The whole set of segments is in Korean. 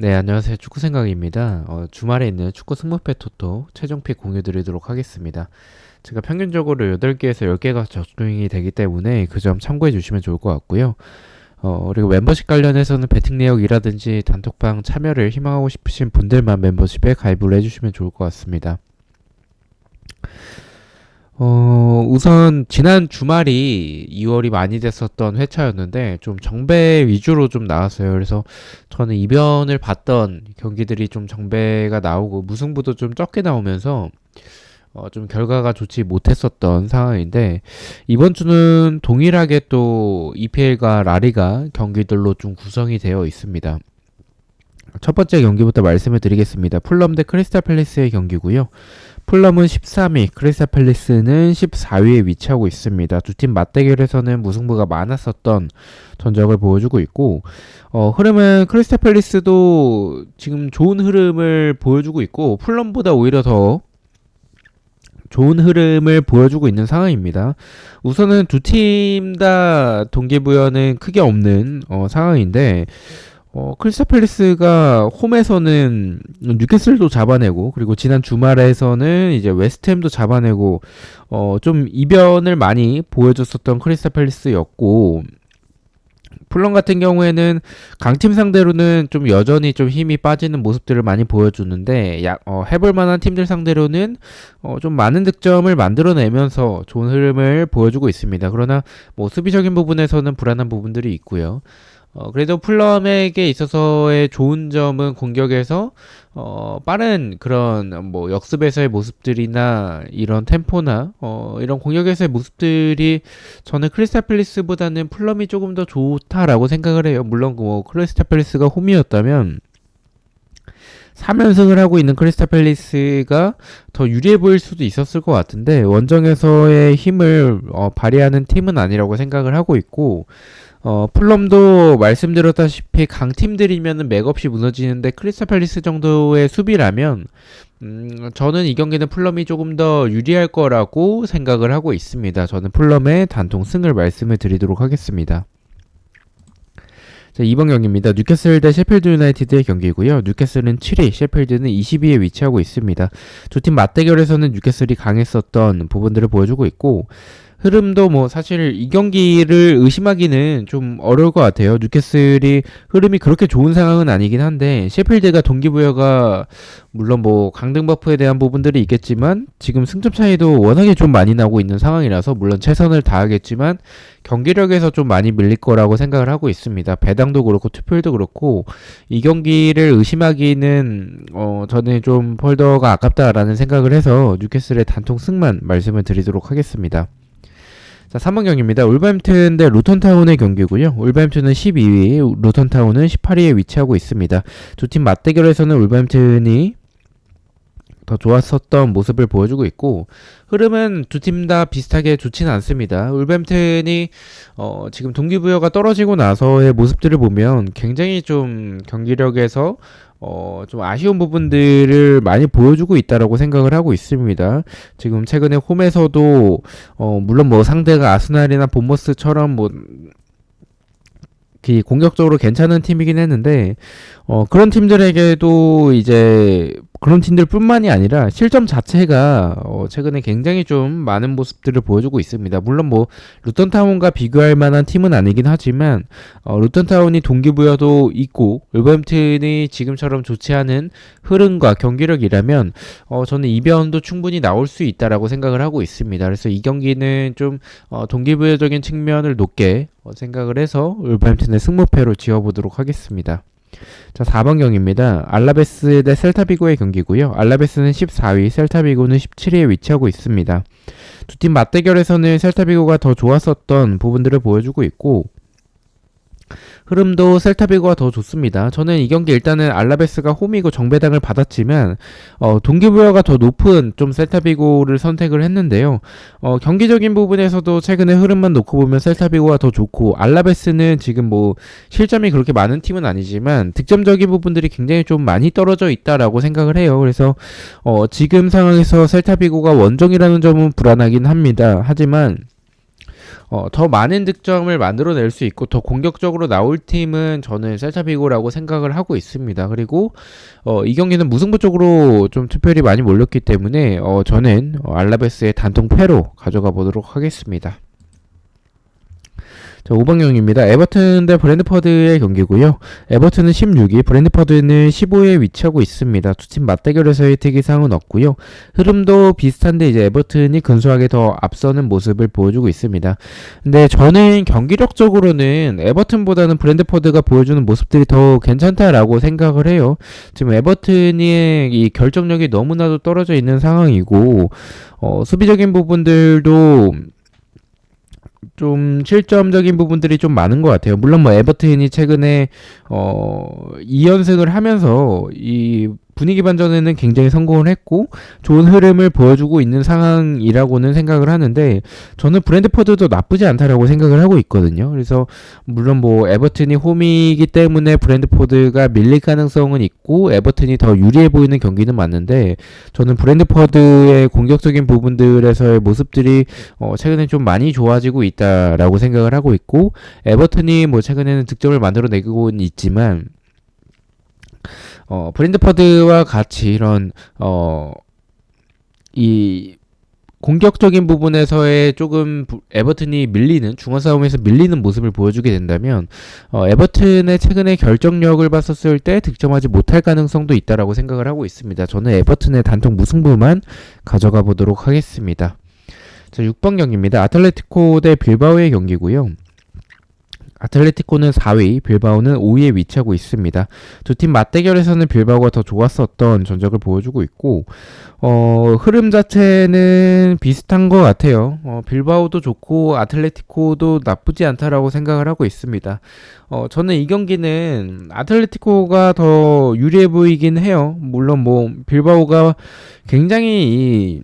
네, 안녕하세요. 축구 생각입니다. 어, 주말에 있는 축구 승무패 토토 최종픽 공유 드리도록 하겠습니다. 제가 평균적으로 8개에서 10개가 적중이 되기 때문에 그 점 참고해 주시면 좋을 것 같고요. 어, 그리고 멤버십 관련해서는 배팅 내역이라든지 단톡방 참여를 희망하고 싶으신 분들만 멤버십에 가입을 해주시면 좋을 것 같습니다. 어, 우선 지난 주말이 2월이 많이 됐었던 회차였는데 좀 정배 위주로 좀 나왔어요. 그래서 저는 이변을 봤던 경기들이 좀 정배가 나오고 무승부도 좀 적게 나오면서 어, 좀 결과가 좋지 못했었던 상황인데 이번 주는 동일하게 또 EPL과 라리가 경기들로 좀 구성이 되어 있습니다. 첫 번째 경기부터 말씀을 드리겠습니다. 풀럼 대 크리스탈 팰리스의 경기고요. 풀럼은 13위, 크리스탈 팰리스는 14위에 위치하고 있습니다. 두 팀 맞대결에서는 무승부가 많았었던 전적을 보여주고 있고 어, 흐름은 크리스탈 팰리스도 지금 좋은 흐름을 보여주고 있고 풀럼보다 오히려 더 좋은 흐름을 보여주고 있는 상황입니다. 우선은 두 팀 다 동기부여는 크게 없는 어, 상황인데 어, 크리스탈 팰리스가 홈에서는 뉴캐슬도 잡아내고 그리고 지난 주말에서는 이제 웨스트햄도 잡아내고 어, 좀 이변을 많이 보여줬었던 크리스탈 팰리스였고 풀런 같은 경우에는 강팀 상대로는 좀 여전히 좀 힘이 빠지는 모습들을 많이 보여주는데 야, 어, 해볼 만한 팀들 상대로는 어, 좀 많은 득점을 만들어내면서 좋은 흐름을 보여주고 있습니다. 그러나 뭐 수비적인 부분에서는 불안한 부분들이 있고요. 어, 그래도 풀럼에게 있어서의 좋은 점은 공격에서 어, 빠른 그런 뭐 역습에서의 모습들이나 이런 템포나 어, 이런 공격에서의 모습들이 저는 크리스탈 팰리스보다는 풀럼이 조금 더 좋다라고 생각을 해요. 물론 뭐 크리스탈 팰리스가 홈이었다면 3연승을 하고 있는 크리스탈 팰리스가 더 유리해 보일 수도 있었을 것 같은데 원정에서의 힘을 어, 발휘하는 팀은 아니라고 생각을 하고 있고 어, 풀럼도 말씀드렸다시피 강팀들이면은 맥없이 무너지는데 크리스탈 팰리스 정도의 수비라면 음, 저는 이 경기는 풀럼이 조금 더 유리할 거라고 생각을 하고 있습니다. 저는 풀럼의 단통 승을 말씀을 드리도록 하겠습니다. 자, 2번 경기입니다. 뉴캐슬 대 셰필드 유나이티드의 경기고요. 뉴캐슬은 7위, 셰필드는 22위에 위치하고 있습니다. 두 팀 맞대결에서는 뉴캐슬이 강했었던 부분들을 보여주고 있고 흐름도 뭐 사실 이 경기를 의심하기는 좀 어려울 것 같아요. 뉴캐슬이 흐름이 그렇게 좋은 상황은 아니긴 한데 셰필드가 동기부여가 물론 뭐 강등 버프에 대한 부분들이 있겠지만 지금 승점 차이도 워낙에 좀 많이 나고 있는 상황이라서 물론 최선을 다하겠지만 경기력에서 좀 많이 밀릴 거라고 생각을 하고 있습니다. 배당도 그렇고 투표율도 그렇고 이 경기를 의심하기는 어 저는 좀 폴더가 아깝다라는 생각을 해서 뉴캐슬의 단통 승만 말씀을 드리도록 하겠습니다. 자, 3번 경기입니다. 울버햄튼 대 루턴타운의 경기고요. 울버햄튼은 12위, 루턴타운은 18위에 위치하고 있습니다. 두 팀 맞대결에서는 울버햄튼이 더 좋았었던 모습을 보여주고 있고 흐름은 두 팀 다 비슷하게 좋지는 않습니다. 울버햄튼이 어, 지금 동기부여가 떨어지고 나서의 모습들을 보면 굉장히 좀 경기력에서 어, 좀 아쉬운 부분들을 많이 보여주고 있다라고 생각을 하고 있습니다. 지금 최근에 홈에서도, 어, 물론 뭐 상대가 아스날이나 본머스처럼 뭐, 그 공격적으로 괜찮은 팀이긴 했는데, 어, 그런 팀들에게도 이제 그런 팀들뿐만이 아니라 실점 자체가 어, 최근에 굉장히 좀 많은 모습들을 보여주고 있습니다. 물론 뭐 루턴 타운과 비교할 만한 팀은 아니긴 하지만 어, 루턴 타운이 동기부여도 있고 울버햄튼이 지금처럼 좋지 않은 흐름과 경기력이라면 어, 저는 이변도 충분히 나올 수 있다라고 생각을 하고 있습니다. 그래서 이 경기는 좀 어, 동기부여적인 측면을 높게 어, 생각을 해서 울버햄튼의 승무패로 지어보도록 하겠습니다. 자, 4번 경기입니다. 알라베스 대 셀타비고의 경기고요. 알라베스는 14위, 셀타비고는 17위에 위치하고 있습니다. 두 팀 맞대결에서는 셀타비고가 더 좋았었던 부분들을 보여주고 있고 흐름도 셀타비고가 더 좋습니다. 저는 이 경기 일단은 알라베스가 홈이고 정배당을 받았지만 어, 동기부여가 더 높은 좀 셀타비고를 선택을 했는데요. 어, 경기적인 부분에서도 최근에 흐름만 놓고 보면 셀타비고가 더 좋고 알라베스는 지금 뭐 실점이 그렇게 많은 팀은 아니지만 득점적인 부분들이 굉장히 좀 많이 떨어져 있다라고 생각을 해요. 그래서 어, 지금 상황에서 셀타비고가 원정이라는 점은 불안하긴 합니다. 하지만 어, 더 많은 득점을 만들어낼 수 있고 더 공격적으로 나올 팀은 저는 셀타비고라고 생각을 하고 있습니다. 그리고 어, 이 경기는 무승부 쪽으로 좀 투표율이 많이 몰렸기 때문에 어, 저는 어, 알라베스의 단통 패로 가져가 보도록 하겠습니다. 자, 5번 경기입니다. 에버튼 대 브랜드퍼드의 경기고요. 에버튼은 16위, 브랜드퍼드는 15위에 위치하고 있습니다. 두 팀 맞대결에서의 특이사항은 없고요. 흐름도 비슷한데 이제 에버튼이 근소하게 더 앞서는 모습을 보여주고 있습니다. 근데 저는 경기력적으로는 에버튼보다는 브랜드퍼드가 보여주는 모습들이 더 괜찮다라고 생각을 해요. 지금 에버튼이 이 결정력이 너무나도 떨어져 있는 상황이고 어, 수비적인 부분들도 좀 실점적인 부분들이 좀 많은 것 같아요. 물론 뭐 에버튼이 최근에 어 2연승을 하면서 이 분위기 반전에는 굉장히 성공을 했고 좋은 흐름을 보여주고 있는 상황이라고는 생각을 하는데 저는 브랜드퍼드도 나쁘지 않다라고 생각을 하고 있거든요. 그래서 물론 뭐 에버튼이 홈이기 때문에 브랜드퍼드가 밀릴 가능성은 있고 에버튼이 더 유리해 보이는 경기는 맞는데 저는 브랜드퍼드의 공격적인 부분들에서의 모습들이 어 최근에 좀 많이 좋아지고 있다라고 생각을 하고 있고 에버튼이 뭐 최근에는 득점을 만들어내고는 있지만 어, 브랜드퍼드와 같이 이런 어, 이 공격적인 부분에서의 조금 부- 에버튼이 밀리는 중원 싸움에서 밀리는 모습을 보여주게 된다면 어, 에버튼의 최근의 결정력을 봤었을 때 득점하지 못할 가능성도 있다라고 생각을 하고 있습니다. 저는 에버튼의 단통 무승부만 가져가 보도록 하겠습니다. 자, 6번 경기입니다. 아틀레티코 대 빌바오의 경기고요. 아틀레티코는 4위, 빌바오는 5위에 위치하고 있습니다. 두 팀 맞대결에서는 빌바오가 더 좋았었던 전적을 보여주고 있고, 어, 흐름 자체는 비슷한 것 같아요. 어, 빌바오도 좋고, 아틀레티코도 나쁘지 않다라고 생각을 하고 있습니다. 어, 저는 이 경기는 아틀레티코가 더 유리해 보이긴 해요. 물론 뭐, 빌바오가 굉장히 이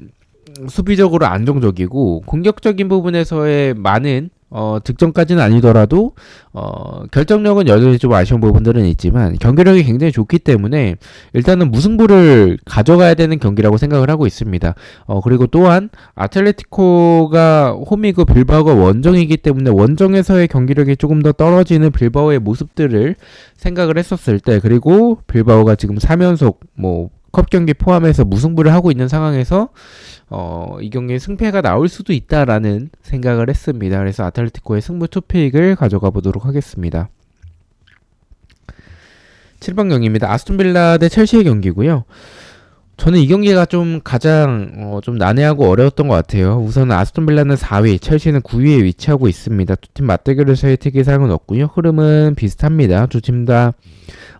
수비적으로 안정적이고, 공격적인 부분에서의 많은 어, 득점까지는 아니더라도 어, 결정력은 여전히 좀 아쉬운 부분들은 있지만 경기력이 굉장히 좋기 때문에 일단은 무승부를 가져가야 되는 경기라고 생각을 하고 있습니다. 어, 그리고 또한 아틀레티코가 홈이고 빌바오가 원정이기 때문에 원정에서의 경기력이 조금 더 떨어지는 빌바오의 모습들을 생각을 했었을 때 그리고 빌바오가 지금 3연속 뭐 컵 경기 포함해서 무승부를 하고 있는 상황에서 어, 이 경기에 승패가 나올 수도 있다라는 생각을 했습니다. 그래서 아틀레티코의 승부 투픽을 가져가 보도록 하겠습니다. 7번 경기입니다. 아스톤빌라 대 첼시의 경기고요. 저는 이 경기가 좀 가장 어, 좀 난해하고 어려웠던 것 같아요. 우선 아스톤 빌라는 4위, 첼시는 9위에 위치하고 있습니다. 두 팀 맞대결에서의 특이사항은 없고요. 흐름은 비슷합니다. 두 팀다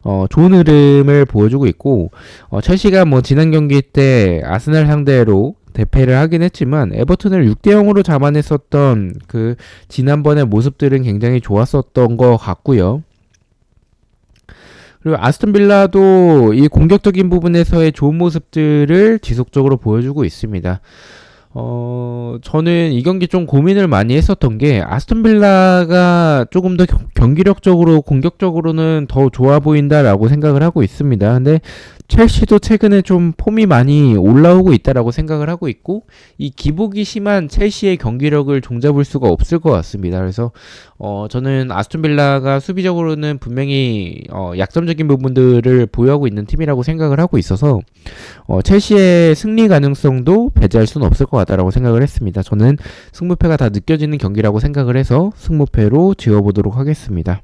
어, 좋은 흐름을 보여주고 있고 어, 첼시가 뭐 지난 경기 때 아스날 상대로 대패를 하긴 했지만 에버튼을 6대 0으로 잡아냈었던 그 지난번의 모습들은 굉장히 좋았었던 것 같고요. 그리고 아스톤 빌라도 이 공격적인 부분에서의 좋은 모습들을 지속적으로 보여주고 있습니다. 어, 저는 이 경기 좀 고민을 많이 했었던 게 아스톤 빌라가 조금 더 경- 경기력적으로 공격적으로는 더 좋아 보인다라고 생각을 하고 있습니다. 근데 첼시도 최근에 좀 폼이 많이 올라오고 있다라고 생각을 하고 있고 이 기복이 심한 첼시의 경기력을 종잡을 수가 없을 것 같습니다. 그래서 어, 저는 아스톤 빌라가 수비적으로는 분명히 어, 약점적인 부분들을 보유하고 있는 팀이라고 생각을 하고 있어서 어, 첼시의 승리 가능성도 배제할 수는 없을 것 같 다라고 생각을 했습니다. 저는 승부패가 다 느껴지는 경기라고 생각을 해서 승부패로 지어보도록 하겠습니다.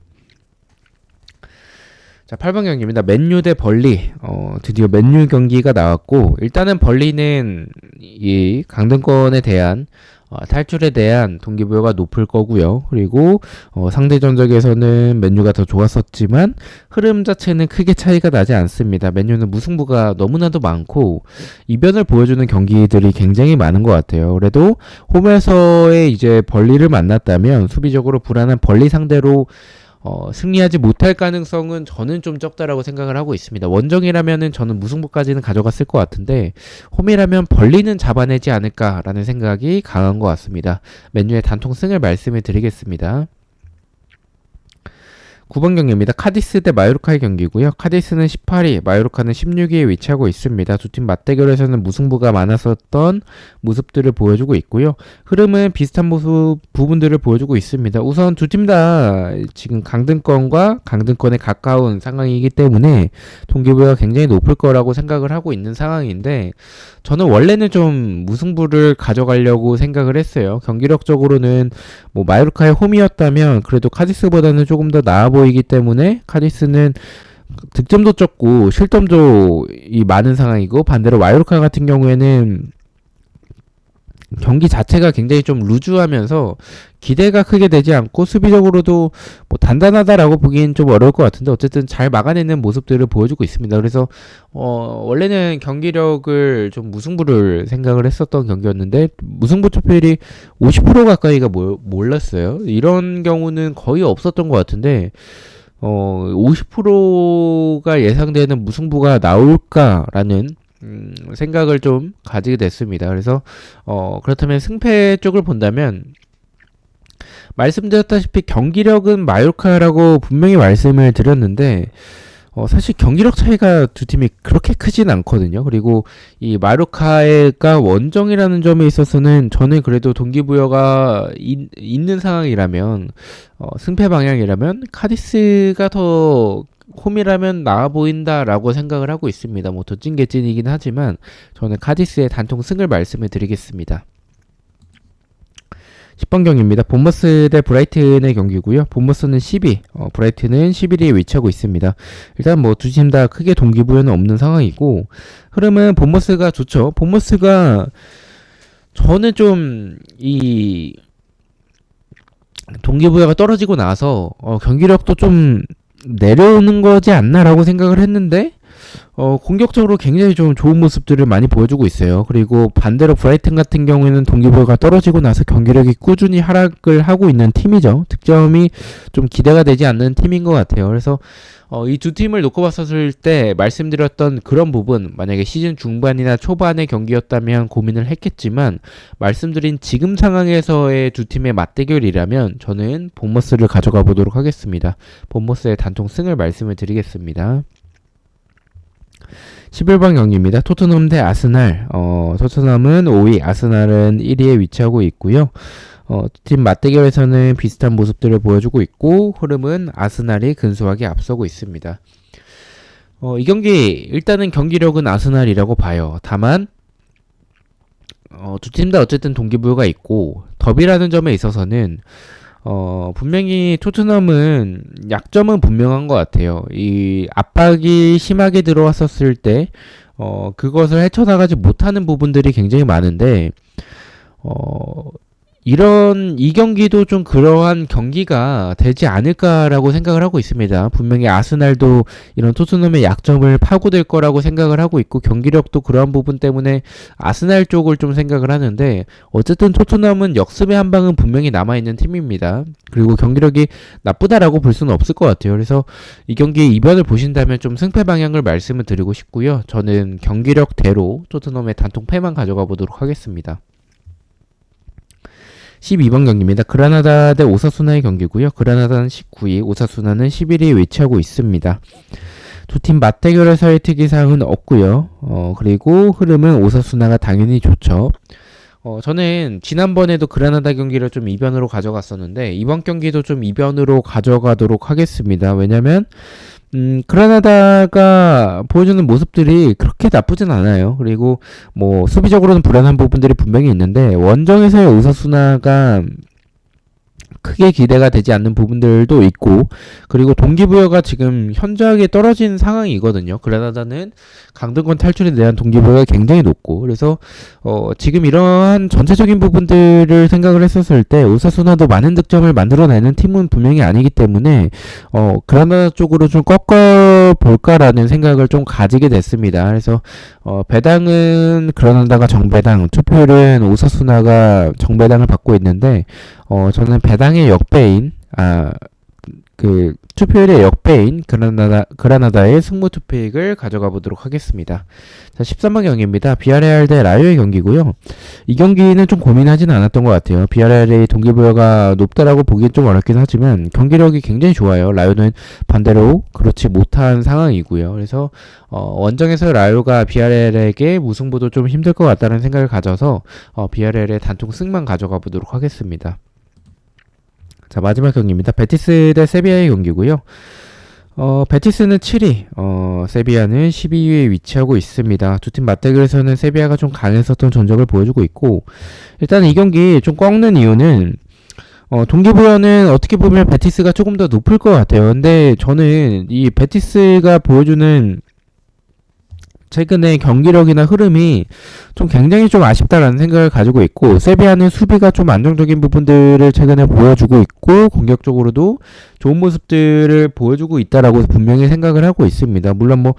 자, 8번 경기입니다. 맨유 대 벌리. 어, 드디어 맨유 경기가 나왔고, 일단은 벌리는 이 강등권에 대한 어, 탈출에 대한 동기부여가 높을 거고요. 그리고 어, 상대 전적에서는 맨유가 더 좋았었지만 흐름 자체는 크게 차이가 나지 않습니다. 맨유는 무승부가 너무나도 많고 이변을 보여주는 경기들이 굉장히 많은 것 같아요. 그래도 홈에서의 이제 벌리를 만났다면 수비적으로 불안한 벌리 상대로 어, 승리하지 못할 가능성은 저는 좀 적다라고 생각을 하고 있습니다. 원정이라면은 저는 무승부까지는 가져갔을 것 같은데 홈이라면 벌리는 잡아내지 않을까라는 생각이 강한 것 같습니다. 맨유의 단통 승을 말씀을 드리겠습니다. 9번 경기입니다. 카디스 대 마요르카의 경기고요. 카디스는 18위, 마요르카는 16위에 위치하고 있습니다. 두 팀 맞대결에서는 무승부가 많았었던 모습들을 보여주고 있고요. 흐름은 비슷한 모습 부분들을 보여주고 있습니다. 우선 두 팀 다 지금 강등권과 강등권에 가까운 상황이기 때문에 동기부여가 굉장히 높을 거라고 생각을 하고 있는 상황인데 저는 원래는 좀 무승부를 가져가려고 생각을 했어요. 경기력적으로는 뭐 마요르카의 홈이었다면 그래도 카디스보다는 조금 더 나아 보이 기 때문에 카디스는 득점도 적고 실점도 이 많은 상황이고 반대로 마요르카 같은 경우에는 경기 자체가 굉장히 좀 루즈하면서 기대가 크게 되지 않고 수비적으로도 뭐 단단하다라고 보기엔 좀 어려울 것 같은데 어쨌든 잘 막아내는 모습들을 보여주고 있습니다. 그래서 어 원래는 경기력을 좀 무승부를 생각을 했었던 경기였는데 무승부 투표율이 50% 가까이가 모, 몰랐어요. 이런 경우는 거의 없었던 것 같은데 어 50%가 예상되는 무승부가 나올까라는 음, 생각을 좀 가지게 됐습니다. 그래서 어, 그렇다면 승패 쪽을 본다면 말씀드렸다시피 경기력은 마요르카라고 분명히 말씀을 드렸는데 어, 사실 경기력 차이가 두 팀이 그렇게 크진 않거든요. 그리고 이 마요르카가 원정이라는 점에 있어서는 저는 그래도 동기부여가 인, 있는 상황이라면 어, 승패 방향이라면 카디스가 더 홈이라면 나아 보인다라고 생각을 하고 있습니다. 뭐 도찐개찐이긴 하지만 저는 카디스의 단통 승을 말씀을 드리겠습니다. 10번 경기입니다. 본머스 대 브라이튼의 경기고요. 본머스는 10위, 어, 브라이튼은 11위에 위치하고 있습니다. 일단 뭐 두 팀 다 크게 동기부여는 없는 상황이고 흐름은 본머스가 좋죠. 본머스가 저는 좀 이 동기부여가 떨어지고 나서 어, 경기력도 좀 내려오는 거지 않나라고 생각을 했는데 어, 공격적으로 굉장히 좀 좋은 모습들을 많이 보여주고 있어요. 그리고 반대로 브라이튼 같은 경우에는 동기부여가 떨어지고 나서 경기력이 꾸준히 하락을 하고 있는 팀이죠. 득점이 좀 기대가 되지 않는 팀인 것 같아요. 그래서 어, 이 두 팀을 놓고 봤었을 때 말씀드렸던 그런 부분, 만약에 시즌 중반이나 초반의 경기였다면 고민을 했겠지만, 말씀드린 지금 상황에서의 두 팀의 맞대결이라면 저는 본머스를 가져가 보도록 하겠습니다. 본머스의 단통 승을 말씀을 드리겠습니다. 11번 경기입니다. 토트넘 대 아스날. 어, 토트넘은 5위, 아스날은 1위에 위치하고 있고요. 어, 팀 맞대결에서는 비슷한 모습들을 보여주고 있고 흐름은 아스날이 근소하게 앞서고 있습니다. 어, 이 경기 일단은 경기력은 아스날이라고 봐요. 다만 어, 두 팀 다 어쨌든 동기부여가 있고 더비라는 점에 있어서는 어, 분명히 토트넘은 약점은 분명한 것 같아요. 이 압박이 심하게 들어왔었을 때, 어, 그것을 헤쳐나가지 못하는 부분들이 굉장히 많은데, 어, 이런 이 경기도 좀 그러한 경기가 되지 않을까라고 생각을 하고 있습니다. 분명히 아스날도 이런 토트넘의 약점을 파고들 거라고 생각을 하고 있고 경기력도 그러한 부분 때문에 아스날 쪽을 좀 생각을 하는데 어쨌든 토트넘은 역습의 한 방은 분명히 남아 있는 팀입니다. 그리고 경기력이 나쁘다라고 볼 수는 없을 것 같아요. 그래서 이 경기의 이변을 보신다면 좀 승패 방향을 말씀을 드리고 싶고요. 저는 경기력대로 토트넘의 단통 패만 가져가 보도록 하겠습니다. 12번 경기입니다. 그라나다 대 오사수나의 경기고요. 그라나다는 19위, 오사수나는 11위에 위치하고 있습니다. 두 팀 맞대결에서의 특이사항은 없고요. 어, 그리고 흐름은 오사수나가 당연히 좋죠. 어, 저는 지난번에도 그라나다 경기를 좀 이변으로 가져갔었는데 이번 경기도 좀 이변으로 가져가도록 하겠습니다. 왜냐면 음, 그라나다가 보여주는 모습들이 그렇게 나쁘진 않아요. 그리고 뭐 수비적으로는 불안한 부분들이 분명히 있는데 원정에서의 우사수나가 크게 기대가 되지 않는 부분들도 있고 그리고 동기부여가 지금 현저하게 떨어진 상황이거든요. 그라나다는 강등권 탈출에 대한 동기부여가 굉장히 높고 그래서 어 지금 이러한 전체적인 부분들을 생각을 했었을 때 우사수나도 많은 득점을 만들어내는 팀은 분명히 아니기 때문에 어 그라나다 쪽으로 좀 꺾어 볼까라는 생각을 좀 가지게 됐습니다. 그래서 어 배당은 그라나다가 정배당, 투표율은 우사수나가 정배당을 받고 있는데 어, 저는 배당의 역배인, 아, 그 투표율의 역배인 그라나다, 그라나다의 승부 투표익을 가져가 보도록 하겠습니다. 자, 13번 경기입니다. 비아레알 대 라요의 경기고요. 이 경기는 좀 고민하지는 않았던 것 같아요. 비아레알의 동기부여가 높다라고 보기엔 좀 어렵긴 하지만 경기력이 굉장히 좋아요. 라요는 반대로 그렇지 못한 상황이고요. 그래서 어, 원정에서 라요가 비아레알에게 무승부도 좀 힘들 것 같다는 생각을 가져서 어, 비아레알의 단통 승만 가져가 보도록 하겠습니다. 자 마지막 경기입니다. 베티스 대 세비야의 경기고요. 어, 베티스는 7위, 어, 세비야는 12위에 위치하고 있습니다. 두 팀 맞대결에서는 세비야가 좀 강했었던 전적을 보여주고 있고, 일단 이 경기 좀 꺾는 이유는, 어, 동기부여는 어떻게 보면 베티스가 조금 더 높을 것 같아요. 근데 저는 이 베티스가 보여주는 최근의 경기력이나 흐름이 좀 굉장히 좀 아쉽다라는 생각을 가지고 있고 세비야는 수비가 좀 안정적인 부분들을 최근에 보여주고 있고 공격적으로도 좋은 모습들을 보여주고 있다라고 분명히 생각을 하고 있습니다. 물론 뭐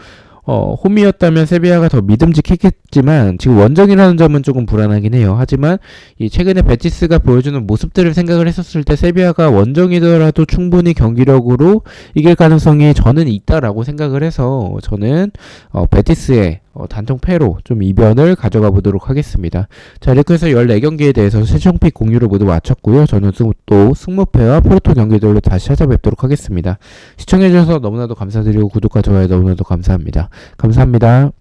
어, 홈이었다면 세비야가 더 믿음직했겠지만 지금 원정이라는 점은 조금 불안하긴 해요. 하지만 이 최근에 베티스가 보여주는 모습들을 생각을 했었을 때 세비야가 원정이더라도 충분히 경기력으로 이길 가능성이 저는 있다라고 생각을 해서 저는 어, 베티스의 어, 단통 패로 좀 이변을 가져가 보도록 하겠습니다. 자 이렇게 해서 14경기에 대해서 최종픽 공유를 모두 마쳤고요. 저는 승- 또 승무패와 포르토 경기들로 다시 찾아뵙도록 하겠습니다. 시청해주셔서 너무나도 감사드리고 구독과 좋아요 너무나도 감사합니다. 감사합니다.